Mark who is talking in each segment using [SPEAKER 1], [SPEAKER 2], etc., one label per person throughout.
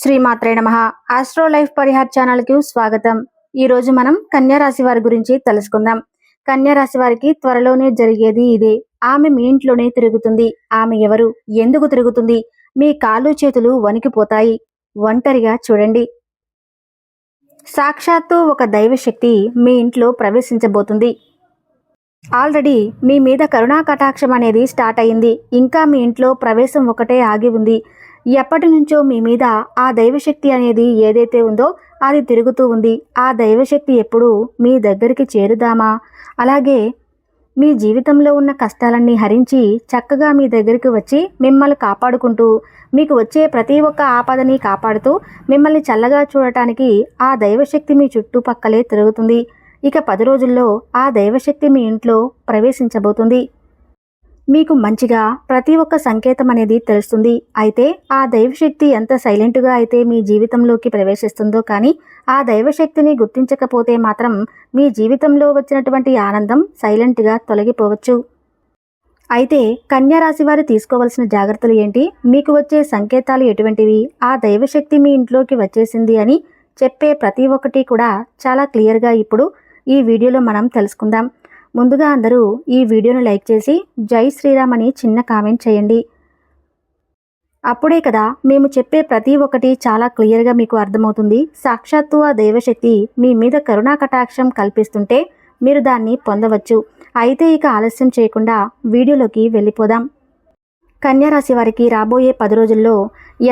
[SPEAKER 1] శ్రీమాత్రే నమ. Astro life Parihar ఛానల్కు స్వాగతం. ఈ రోజు మనం కన్యా రాశి వారి గురించి తెలుసుకుందాం. కన్యా రాశి వారికి త్వరలోనే జరిగేది ఇదే. ఆమె మీ ఇంట్లోనే తిరుగుతుంది. ఆమె ఎవరు? ఎందుకు తిరుగుతుంది? మీ కాళ్ళు చేతులు వణికిపోతాయి. ఒంటరిగా చూడండి. సాక్షాత్తు ఒక దైవశక్తి మీ ఇంట్లో ప్రవేశించబోతుంది. ఆల్రెడీ మీ మీద కరుణా కటాక్షం అనేది స్టార్ట్ అయింది. ఇంకా మీ ఇంట్లో ప్రవేశం ఒకటే ఆగి ఉంది. ఎప్పటి నుంచో మీ మీద ఆ దైవశక్తి అనేది ఏదైతే ఉందో అది తిరుగుతూ ఉంది. ఆ దైవశక్తి ఎప్పుడు మీ దగ్గరికి చేరుదామా? అలాగే మీ జీవితంలో ఉన్న కష్టాలన్నీ హరించి చక్కగా మీ దగ్గరికి వచ్చి మిమ్మల్ని కాపాడుకుంటూ మీకు వచ్చే ప్రతి ఒక్క ఆపదని కాపాడుతూ మిమ్మల్ని చల్లగా చూడటానికి ఆ దైవశక్తి మీ చుట్టుపక్కలే తిరుగుతుంది. ఇక పది రోజుల్లో ఆ దైవశక్తి మీ ఇంట్లో ప్రవేశించబోతుంది. మీకు మంచిగా ప్రతి ఒక్క సంకేతం అనేది తెలుస్తుంది. అయితే ఆ దైవశక్తి ఎంత సైలెంట్గా అయితే మీ జీవితంలోకి ప్రవేశిస్తుందో కానీ ఆ దైవశక్తిని గుర్తించకపోతే మాత్రం మీ జీవితంలో వచ్చినటువంటి ఆనందం సైలెంట్గా తొలగిపోవచ్చు. అయితే కన్యారాశి వారు తీసుకోవాల్సిన జాగ్రత్తలు ఏంటి? మీకు వచ్చే సంకేతాలు ఎటువంటివి? ఆ దైవశక్తి మీ ఇంట్లోకి వచ్చేసింది అని చెప్పే ప్రతి ఒక్కటి కూడా చాలా క్లియర్గా ఇప్పుడు ఈ వీడియోలో మనం తెలుసుకుందాం. ముందుగా అందరూ ఈ వీడియోను లైక్ చేసి జై శ్రీరామ్ అని చిన్న కామెంట్ చేయండి. అప్పుడే కదా మేము చెప్పే ప్రతి ఒక్కటి చాలా క్లియర్గా మీకు అర్థమవుతుంది. సాక్షాత్తు ఆ దైవశక్తి మీ మీద కరుణా కటాక్షం కల్పిస్తుంటే మీరు దాన్ని పొందవచ్చు. అయితే ఇక ఆలస్యం చేయకుండా వీడియోలోకి వెళ్ళిపోదాం. కన్యారాశి వారికి రాబోయే పది రోజుల్లో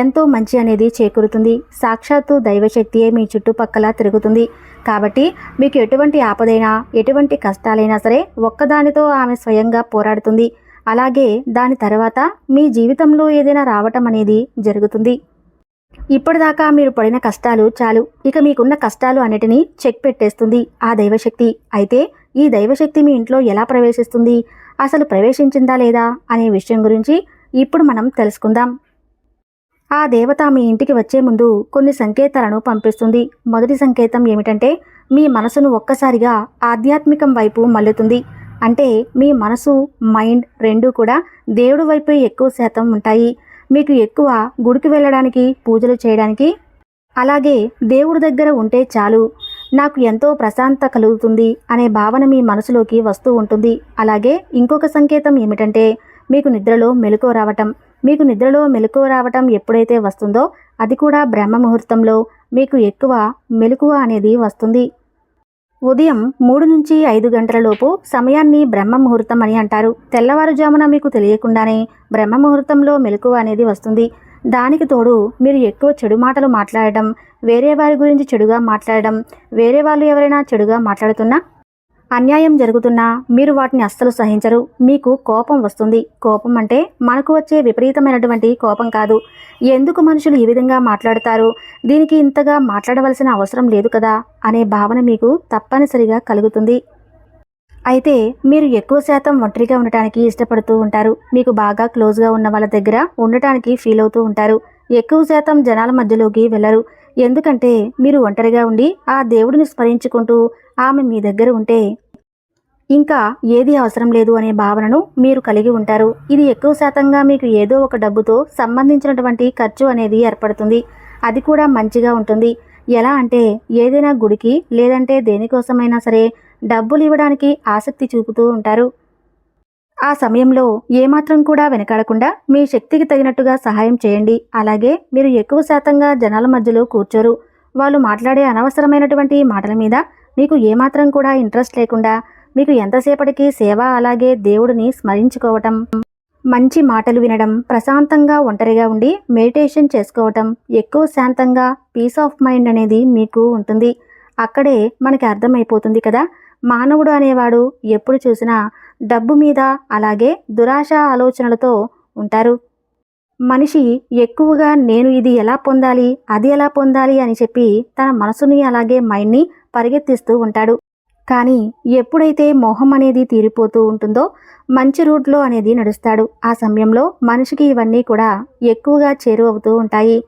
[SPEAKER 1] ఎంతో మంచి అనేది చేకూరుతుంది. సాక్షాత్తు దైవశక్తియే మీ చుట్టుపక్కల తిరుగుతుంది. కాబట్టి మీకు ఎటువంటి ఆపదైనా ఎటువంటి కష్టాలైనా సరే ఒక్కదానితో ఆమె స్వయంగా పోరాడుతుంది. అలాగే దాని తర్వాత మీ జీవితంలో ఏదైనా రావటం అనేది జరుగుతుంది. ఇప్పటిదాకా మీరు పడిన కష్టాలు చాలు. ఇక మీకున్న కష్టాలు అన్నిటినీ చెక్ పెట్టేస్తుంది ఆ దైవశక్తి. అయితే ఈ దైవశక్తి మీ ఇంట్లో ఎలా ప్రవేశిస్తుంది? అసలు ప్రవేశించిందా లేదా? అనే విషయం గురించి ఇప్పుడు మనం తెలుసుకుందాం. ఆ దేవత మీ ఇంటికి వచ్చే ముందు కొన్ని సంకేతాలను పంపిస్తుంది. మొదటి సంకేతం ఏమిటంటే మీ మనసును ఒక్కసారిగా ఆధ్యాత్మికం వైపు మల్లుతుంది అంటే మీ మనసు మైండ్ రెండూ కూడా దేవుడి వైపు ఎక్కువ శాతం ఉంటాయి. మీకు ఎక్కువ గుడికి వెళ్ళడానికి పూజలు చేయడానికి? అలాగే దేవుడి దగ్గర ఉంటే చాలు. నాకు ఎంతో ప్రశాంతత కలుగుతుంది అనే భావన మీ మనసులోకి వస్తూ ఉంటుంది. అలాగే ఇంకొక సంకేతం ఏమిటంటే మీకు నిద్రలో మెలకువ రావటం. మీకు నిద్రలో మెలకువ రావటం ఎప్పుడైతే వస్తుందో అది కూడా బ్రహ్మ ముహూర్తంలో మీకు ఎక్కువ మెలకువ అనేది వస్తుంది. ఉదయం మూడు నుంచి ఐదు గంటల లోపు సమయాన్ని బ్రహ్మ ముహూర్తం అని అంటారు. తెల్లవారుజామున మీకు తెలియకుండానే బ్రహ్మ ముహూర్తంలో మెలకువ అనేది వస్తుంది. దానికి తోడు మీరు ఎక్కువ చెడు మాటలు మాట్లాడడం వేరే వారి గురించి చెడుగా మాట్లాడడం వేరే వాళ్ళు ఎవరైనా చెడుగా మాట్లాడుతున్నా అన్యాయం జరుగుతున్నా మీరు వాటిని అస్సలు సహించరు. మీకు కోపం వస్తుంది. కోపం అంటే మనకు వచ్చే విపరీతమైనటువంటి కోపం కాదు. ఎందుకు మనుషులు ఈ విధంగా మాట్లాడతారు? దీనికి ఇంతగా మాట్లాడవలసిన అవసరం లేదు కదా? అనే భావన మీకు తప్పనిసరిగా కలుగుతుంది. అయితే మీరు ఎక్కువ శాతం ఒంటరిగా ఉండటానికి ఇష్టపడుతూ ఉంటారు. మీకు బాగా క్లోజ్గా ఉన్న వాళ్ళ దగ్గర ఉండటానికి ఫీల్ అవుతూ ఉంటారు. ఎక్కువ శాతం జనాల మధ్యలోకి వెళ్ళరు. ఎందుకంటే మీరు ఒంటరిగా ఉండి ఆ దేవుడిని స్మరించుకుంటూ ఆమె మీ దగ్గర ఉంటే ఇంకా ఏది అవసరం లేదు అనే భావనను మీరు కలిగి ఉంటారు. ఇది ఎక్కువ శాతంగా మీకు ఏదో ఒక డబ్బుతో సంబంధించినటువంటి ఖర్చు అనేది ఏర్పడుతుంది. అది కూడా మంచిగా ఉంటుంది. ఎలా అంటే ఏదైనా గుడికి లేదంటే దేనికోసమైనా సరే డబ్బులు ఇవ్వడానికి ఆసక్తి చూపుతూ ఉంటారు. ఆ సమయంలో ఏమాత్రం కూడా వెనకాడకుండా మీ శక్తికి తగినట్టుగా సహాయం చేయండి. అలాగే మీరు ఎక్కువ శాతంగా జనాల మధ్యలో కూర్చోరు. వాళ్ళు మాట్లాడే అనవసరమైనటువంటి మాటల మీద మీకు ఏమాత్రం కూడా ఇంట్రెస్ట్ లేకుండా మీకు ఎంతసేపటికి సేవ అలాగే దేవుడిని స్మరించుకోవటం మంచి మాటలు వినడం ప్రశాంతంగా ఒంటరిగా ఉండి మెడిటేషన్ చేసుకోవటం ఎక్కువ శాంతంగా పీస్ ఆఫ్ మైండ్ అనేది మీకు ఉంటుంది. అక్కడే మనకి అర్థమైపోతుంది కదా మానవుడు అనేవాడు ఎప్పుడు చూసినా డబ్బు మీద అలాగే దురాశ ఆలోచనలతో ఉంటారు. మనిషి ఎక్కువగా నేను ఇది ఎలా పొందాలి అది ఎలా పొందాలి అని చెప్పి తన మనసుని అలాగే మైండ్ని పరిగెత్తిస్తూ ఉంటాడు. కానీ ఎప్పుడైతే మోహం అనేది తీరిపోతూ ఉంటుందో మంచి రూట్లో అనేది నడుస్తాడు. ఆ సమయంలో మనిషికి ఇవన్నీ కూడా ఎక్కువగా చేరువవుతూ ఉంటాయి.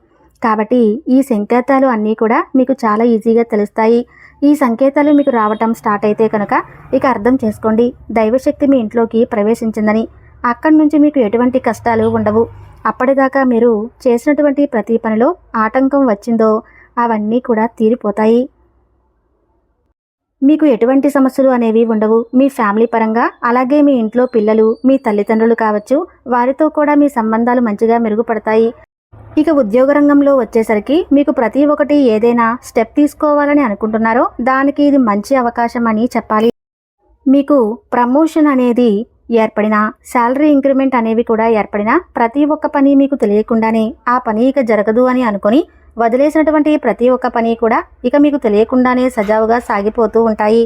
[SPEAKER 1] కాబట్టి ఈ సంకేతాలు అన్నీ కూడా మీకు చాలా ఈజీగా తెలుస్తాయి. ఈ సంకేతాలు మీకు రావటం స్టార్ట్ అయితే కనుక ఇక అర్థం చేసుకోండి. దైవశక్తి మీ ఇంట్లోకి ప్రవేశించిందని. అక్కడి నుంచి మీకు ఎటువంటి కష్టాలు ఉండవు. అప్పటిదాకా మీరు చేసినటువంటి ప్రతి పనిలో ఆటంకం వచ్చిందో అవన్నీ కూడా తీరిపోతాయి. మీకు ఎటువంటి సమస్యలు అనేవి ఉండవు. మీ ఫ్యామిలీ పరంగా అలాగే మీ ఇంట్లో పిల్లలు మీ తల్లిదండ్రులు కావచ్చు వారితో కూడా మీ సంబంధాలు మంచిగా మెరుగుపడతాయి. ఇక ఉద్యోగ రంగంలో వచ్చేసరికి మీకు ప్రతి ఒక్కటి ఏదైనా స్టెప్ తీసుకోవాలని అనుకుంటున్నారో దానికి ఇది మంచి అవకాశం అని చెప్పాలి. మీకు ప్రమోషన్ అనేది ఏర్పడిన శాలరీ ఇంక్రిమెంట్ అనేవి కూడా ఏర్పడిన ప్రతి ఒక్క పని మీకు తెలియకుండానే ఆ పని ఇక జరగదు అని అనుకొని వదిలేసినటువంటి ప్రతి ఒక్క పని కూడా ఇక మీకు తెలియకుండానే సజావుగా సాగిపోతూ ఉంటాయి.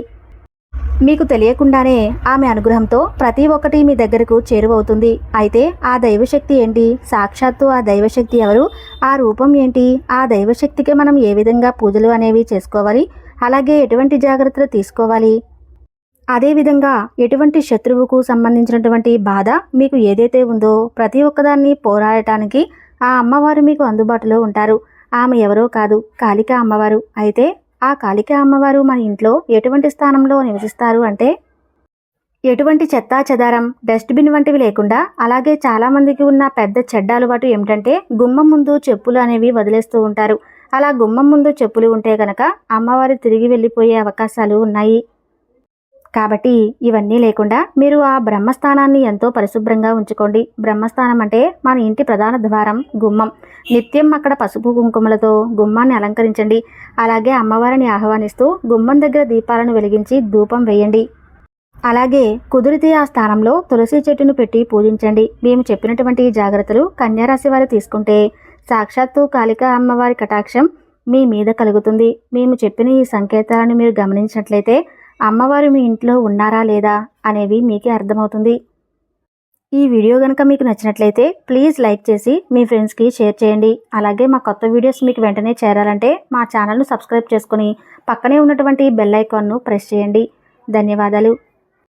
[SPEAKER 1] మీకు తెలియకుండానే ఆమె అనుగ్రహంతో ప్రతి ఒక్కటి మీ దగ్గరకు చేరువవుతుంది. అయితే ఆ దైవశక్తి ఏంటి? సాక్షాత్తు ఆ దైవశక్తి ఎవరు? ఆ రూపం ఏంటి? ఆ దైవశక్తికి మనం ఏ విధంగా పూజలు అనేవి చేసుకోవాలి? అలాగే ఎటువంటి జాగ్రత్తలు తీసుకోవాలి? అదేవిధంగా ఎటువంటి శత్రువుకు సంబంధించినటువంటి బాధ మీకు ఏదైతే ఉందో ప్రతి ఒక్కదాన్ని పోరాడటానికి ఆ అమ్మవారు మీకు అందుబాటులో ఉంటారు. ఆమె ఎవరో కాదు కాళికా అమ్మవారు. అయితే ఆ కాళికా అమ్మవారు మన ఇంట్లో ఎటువంటి స్థానంలో నివసిస్తారు అంటే? ఎటువంటి చెత్తా చెదారం డస్ట్బిన్ వంటివి లేకుండా అలాగే చాలామందికి ఉన్న పెద్ద చెడ్డ అలవాటు ఏమిటంటే గుమ్మం ముందు చెప్పులు అనేవి వదిలేస్తూ ఉంటారు. అలా గుమ్మం ముందు చెప్పులు ఉంటే గనక అమ్మవారు తిరిగి వెళ్ళిపోయే అవకాశాలు ఉన్నాయి. కాబట్టి ఇవన్నీ లేకుండా మీరు ఆ బ్రహ్మస్థానాన్ని ఎంతో పరిశుభ్రంగా ఉంచుకోండి. బ్రహ్మస్థానం అంటే మన ఇంటి ప్రధాన ద్వారం గుమ్మం. నిత్యం అక్కడ పసుపు కుంకుమలతో గుమ్మాన్ని అలంకరించండి. అలాగే అమ్మవారిని ఆహ్వానిస్తూ గుమ్మం దగ్గర దీపాలను వెలిగించి ధూపం వేయండి. అలాగే కుదిరితే ఆ స్థానంలో తులసి చెట్టును పెట్టి పూజించండి. మేము చెప్పినటువంటి జాగ్రత్తలు కన్యారాశి వారు తీసుకుంటే సాక్షాత్తు కాళిక అమ్మవారి కటాక్షం మీ మీద కలుగుతుంది. మేము చెప్పిన ఈ సంకేతాలను మీరు గమనించినట్లయితే అమ్మవారు మీ ఇంట్లో ఉన్నారా లేదా అనేవి మీకే అర్థమవుతుంది. ఈ వీడియో కనుక మీకు నచ్చినట్లయితే ప్లీజ్ లైక్ చేసి మీ ఫ్రెండ్స్కి షేర్ చేయండి. అలాగే మా కొత్త వీడియోస్ మీకు వెంటనే చేరాలంటే మా ఛానల్ను సబ్స్క్రైబ్ చేసుకుని పక్కనే ఉన్నటువంటి బెల్ ఐకాన్ను ప్రెస్ చేయండి. ధన్యవాదాలు.